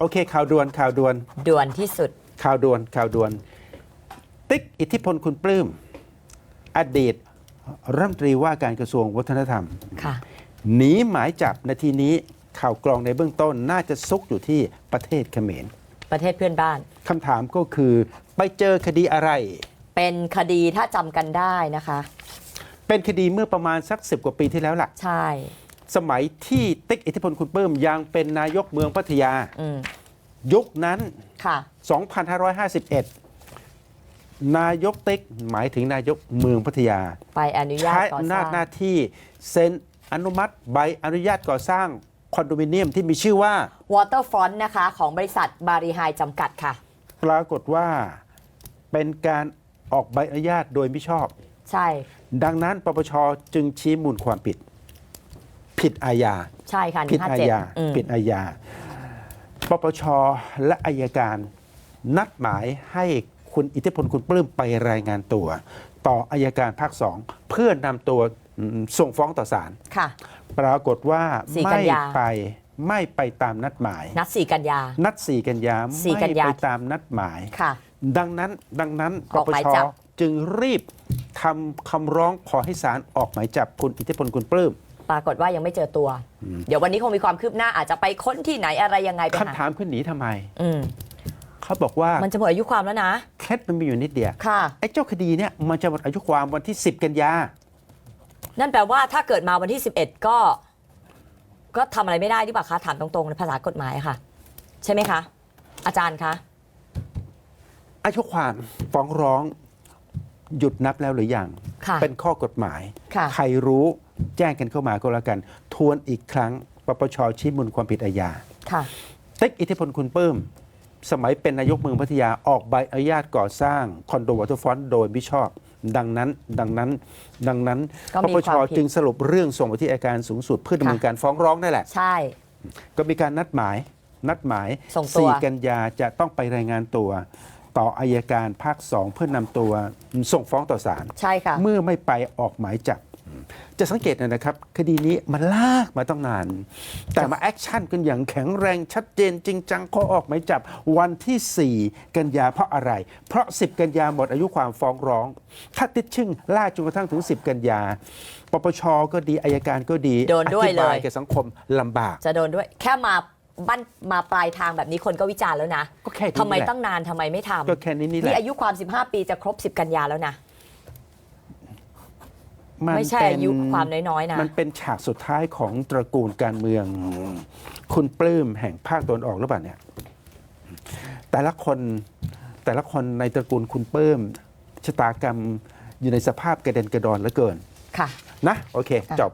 โอเคข่าวด่วนข่าวด่วนด่วนที่สุด ข่าวด่วนข่าวด่วน ติ๊กอิทธิพลคุณปลื้มอดีตรัฐมนตรีว่าการกระทรวงวัฒนธรรมค่ะหนีหมายจับนาทีนี้ข่าวกรองในเบื้องต้นน่าจะซุกอยู่ที่ประเทศเขมร ประเทศเพื่อนบ้านคำถามก็คือไปเจอคดีอะไร เป็นคดีถ้าจำกันได้นะคะ เป็นคดีเมื่อประมาณสักสิบกว่าปีที่แล้วล่ะ ใช่ สมัยที่ติ๊กอิทธิพลคุณปลื้มยังเป็นนายกเมืองพัทยาอืมยุคนั้นค่ะ2551 นายกติ๊กหมายถึงนายกเมืองพัทยา ไปอนุญาตใช้ก่ออำสนาร้าจงหน้าที่เซ็นอนุมัติใบอนุญาตก่อสร้างคอนโดมิเนียมที่มีชื่อว่า Waterfront นะคะ ของบริษัทบารีไฮจำกัดค่ะ ปรากฏว่าเป็นการออกใบอนุญาตโดยไม่ชอบ ใช่ ดังนั้นปปชจึงชี้มูลความผิด ผิดอาญาใช่ค่ะผิดอาญา157อืมผิดอาญาปปชและอายการ นัดหมายให้คุณอิทธิพลคุณปลื้มไปรายงานตัว ต่ออายการภาคสองเพื่อนำตัวอืมส่งฟ้องต่อศาลค่ะปรากฏว่าสี่กัไม่นยาไปไม่ไปตามนัดหมาย นัดสี่กันยา นัดสี่กันยาสี่ไม่กันยาไปตามนัดหมายค่ะดังนั้นดังนั้นปออกปหมายชจับจึงรีบทำคำร้องขอให้ศาลออกหมายจับคุณอิทธิพลคุณปลื้ม ปรากฏว่ายังไม่เจอตัว เดี๋ยววันนี้คงมีความคืบหน้าอาจจะไปค้นที่ไหนอะไรยังไงไปคำหาถามคือหนีทำไม อืมเขาบอกว่ามันจะหมดอายุความแล้วนะ เคล็ดมันมีอยู่นิดเดียวค่ะ ไอ้เจ้าคดีเนี่ยมันจะหมดอายุความวันที่ 10 กันยา นั่นแปลว่าถ้าเกิดมาวันที่ 11 ก็ ก็ทำอะไรไม่ได้หรือเปล่าคะถามตรงๆในภาษากฎหมายค่ะ ใช่ไหมคะ อาจารย์คะ อายุความฟ้องร้อง หยุดนับแล้วหรือยังค่ะเป็นข้อกฎหมาย ค่ะ ใครรู้แจ้งกันเข้ามาก็แล้วกัน ทวนอีกครั้งปปชชี้มูลความผิดอาญา ค่ะ ติ๊กอิทธิพลคุณปลื้มสมัยเป็นนายกเมืองพัทยาออกใบอนุญาตก่อสร้าง คอนโดวอเตอร์ฟรอนต์โดยมิชอบ ดังนั้นดังนั้น ดังนั้นก็ปมีปคชวามผิดจึงสรุปเรื่องส่งไปที่อัยการสูงสุดเพื่อดำเนินค่ะ การฟ้องร้องนั่นแหละ ใช่ ก็มีการนัดหมายนัดหมายส่งตัว 4กันยาจะต้องไปรายงานตัว ต่ออายการภาคสองเพื่อนำตัวส่งฟ้องต่อศาลใช่ค่ะเมื่อไม่ไปออกหมายจับ จะสังเกตนะครับ คดีนี้มันลากมาต้องนาน แต่มาแอคชั่นกันอย่างแข็งแรงชัดเจนจริงจังก็ออกหมายจับวันที่ 4 กันยาเพราะอะไร เพราะ 10 กันยาหมดอายุความฟ้องร้อง ถ้าติดชึ่งล่ากจนกระทั่งถึง 10 กันยาปปชก็ดีอายการก็ดีโดนด้วยอธิบายเลยแก่สังคมลำบาก จะโดนด้วยแค่มา บั้นมาปลายทางแบบนี้คนก็วิจารณ์แล้วนะ ก็แค่นี้ทำไมแหละตั้งนานทำไมไม่ทำก็แค่นี้นี่แหนี่ละอายุความ 15 ปีจะครบ 10 กันยาแล้วนะ นไม่ใช่เป็นอายุความน้อยๆนะ มันเป็นฉากสุดท้ายของตระกูลการเมือง คุณปลื้มแห่งภาคตะวันออกหรือเปล่าเนี่ย แต่ละคนแต่ละคนในตระกูลคุณปลื้มชะตากรรมอยู่ในสภาพกระเด็นกระดอนเหลือเกินค่ะ นะ โอเค ค่ะ จบ